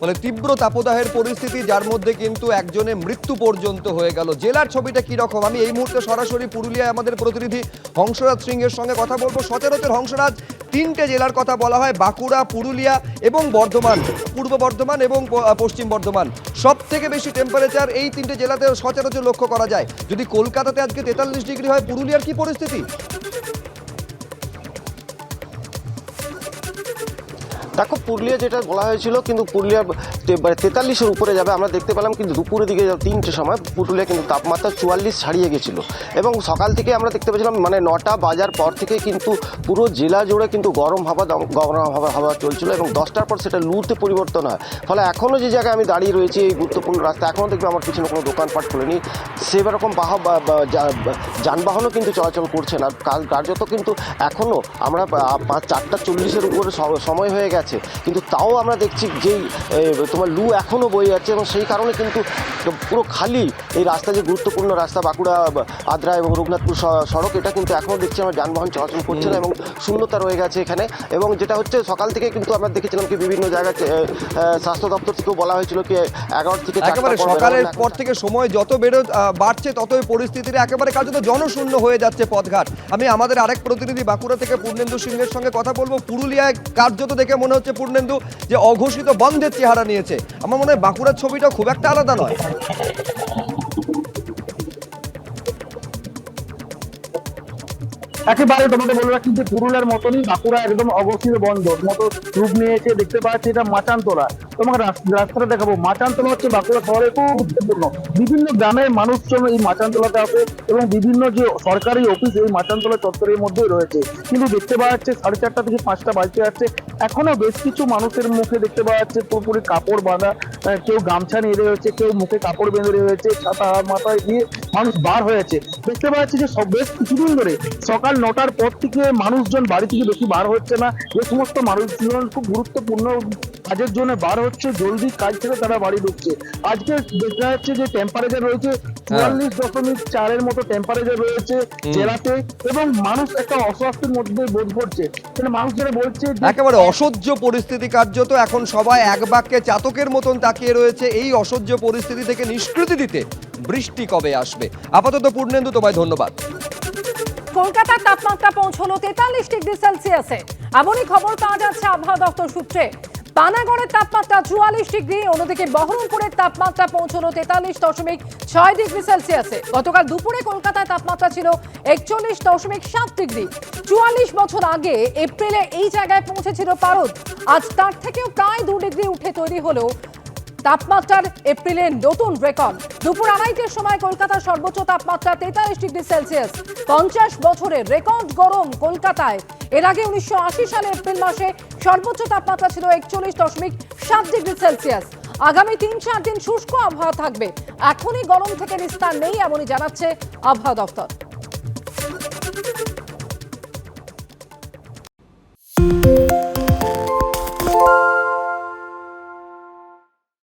ফলে তীব্র তাপদাহের পরিস্থিতি, যার মধ্যে কিন্তু একজনের মৃত্যু পর্যন্ত হয়ে গেল। জেলার ছবিটা কি রকম আমি এই মুহূর্তে সরাসরি পুরুলিয়ায় আমাদের প্রতিনিধি হংসরাজ সিংহের সঙ্গে কথা বলব। সচরাচর হংসরাজ, তিনটে জেলার কথা বলা হয়, বাঁকুড়া, পুরুলিয়া এবং বর্ধমান, পূর্ব বর্ধমান এবং পশ্চিম বর্ধমান। সব থেকে বেশি টেম্পারেচার এই তিনটে জেলাতে সচরাচর লক্ষ্য করা যায়। যদি কলকাতাতে আজকে তেতাল্লিশ ডিগ্রি হয়, পুরুলিয়ার কি পরিস্থিতি? দেখো, পুরুলিয়া যেটা বলা হয়েছিল, কিন্তু পুরুলিয়া তে- মানে তেতাল্লিশের উপরে যাবে, আমরা দেখতে পেলাম কিন্তু দুপুরের দিকে তিনটে সময় পুরুলিয়া কিন্তু তাপমাত্রা চুয়াল্লিশ ছাড়িয়ে গেছিল। এবং সকাল থেকে আমরা দেখতে পেয়েছিলাম মানে নটা বাজার পর থেকে কিন্তু পুরো জেলা জুড়ে কিন্তু গরম হাওয়া গরম হাওয়া হাওয়া চলছিল এবং দশটার পর সেটা লুতে পরিবর্তন হয়। ফলে এখনও যে জায়গায় আমি দাঁড়িয়ে রয়েছি, এই গুরুত্বপূর্ণ রাস্তা এখনও দেখবে আমার পিছনে কোনো দোকানপাট খোলেনি। সেরকম বাহ যানবাহনও কিন্তু চলাচল করছে না। কাল কার্যত কিন্তু এখনও আমরা পাঁচ চারটা চল্লিশের উপরে সময় হয়ে গেছে। কিন্তু তাও আমরা দেখছি যেই তোমার লু এখনও বয়ে যাচ্ছে এবং সেই কারণে কিন্তু পুরো খালি এই রাস্তা যে গুরুত্বপূর্ণ রাস্তা বাঁকুড়া আদ্রা এবং রঘুনাথপুর সড়ক এটা কিন্তু এখনও দেখছি আমরা যানবাহন চলাচল করছে না এবং শূন্যতা রয়ে গেছে এখানে এবং যেটা হচ্ছে সকাল থেকে কিন্তু আমরা দেখেছিলাম কি বিভিন্ন জায়গায় স্বাস্থ্য দপ্তর থেকেও বলা হয়েছিল কি এগারো থেকে একেবারে সকালের পর থেকে সময় যত আহ, বাড়ছে ততই পরিস্থিতির একেবারে কার্যত জনশূন্য হয়ে যাচ্ছে পথঘাট। আমি আমাদের আরেক প্রতিনিধি বাঁকুড়া থেকে পূর্ণেন্দু সিংহের সঙ্গে কথা বলব। পুরুলিয়ায় কার্যত দেখে মনে হচ্ছে পূর্ণেন্দু, যে অঘোষিত বন্ধের চেহারা নিয়েছে। আমার মনে হয় বাঁকুড়ার ছবিটা খুব একটা আলাদা নয়। একেবারে তোমাকে বলে রাখছি যে পুরুলিয়ার মতনই বাঁকুড়া একদম অবস্থিত বন্ধ। মতো রূপ নিয়েছে, দেখতে পাচ্ছি এটা মাচানতলা। তোমাকে রাস্তাটা দেখাবো। মাচানতলা হচ্ছে বাঁকুড়া শহরে খুব গুরুত্বপূর্ণ। বিভিন্ন গ্রামের মানুষজন এই মাচানতলাতে আসে এবং বিভিন্ন যে সরকারি অফিস এই মাচানতলা চত্বরের মধ্যেই রয়েছে। কিন্তু দেখতে পাওয়া যাচ্ছে সাড়ে চারটা থেকে পাঁচটা বাজতে যাচ্ছে। এখনও বেশ কিছু মানুষের মুখে দেখতে পাওয়া যাচ্ছে পুরোপুরি কাপড় বাঁধা। কেউ গামছা নিয়ে রয়েছে, কেউ মুখে কাপড় বেঁধে রয়েছে, ছাতা মাথায় দিয়ে মানুষ বার হয়েছে দেখতে পাওয়া যাচ্ছে যে সব বেশ কিছুদিন ধরে সকাল নটার পর থেকে মানুষজন বাড়ি থেকে বেশি বার হচ্ছে না। যে সমস্ত মানুষজন খুব গুরুত্বপূর্ণ কাজের জন্য বার হচ্ছে জলদি কাজ ছেড়ে তারা বাড়ি ঢুকছে। আজকে দেখা যাচ্ছে যে টেম্পারেচার রয়েছে চুয়াল্লিশ দশমিক চারের মতো টেম্পারেচার রয়েছে জেলাতে এবং মানুষ একটা অস্বস্তির মধ্যে বোধ করছে। মানে মানুষ যারা বলছে একেবারে অসহ্য পরিস্থিতি কার্যত এখন সবাই এক বাক্যে চাতকের মতন তাকিয়ে রয়েছে এই অসহ্য পরিস্থিতি থেকে নিষ্কৃতি দিতে বৃষ্টি কবে আসবে? আপাতত পূর্ণেন্দু তোমায় ধন্যবাদ। কলকাতার তাপমাত্রা পৌঁছলো তেতাল্লিশ ডিগ্রি সেলসিয়াসে। এমনই খবর পাওয়া যাচ্ছে আবহাওয়া দপ্তর সূত্রে। পানাগড়ের তাপমাত্রা চুয়াল্লিশ ডিগ্রি, অন্যদিকে বহরমপুরের তাপমাত্রা পৌঁছলো তেতাল্লিশ দশমিক ছয় ডিগ্রি সেলসিয়াসে। গতকাল দুপুরে কলকাতায় তাপমাত্রা ছিল একচল্লিশ দশমিক সাত ডিগ্রি। চুয়াল্লিশ বছর আগে এপ্রিলে এই জায়গায় পৌঁছেছিল পারদ। আজ তার থেকেও প্রায় দু ডিগ্রি উঠে তৈরি হলো তাপমাত্রার এপ্রিলের নতুন রেকর্ড। দুপুর আড়াইটের সময় কলকাতার সর্বোচ্চ তাপমাত্রা তেতাল্লিশ ডিগ্রি সেলসিয়াস। পঞ্চাশ বছরের রেকর্ড গরম কলকাতায়। এর আগে উনিশশো আশি সালে এপ্রিল মাসে সর্বোচ্চ তাপমাত্রা ছিল একচল্লিশ দশমিক সাত ডিগ্রি সেলসিয়াস। আগামী তিন চার দিন শুষ্ক আবহাওয়া থাকবে। এখনই গরম থেকে নিস্তার নেই, এমনই জানাচ্ছে আবহাওয়া দপ্তর। thank you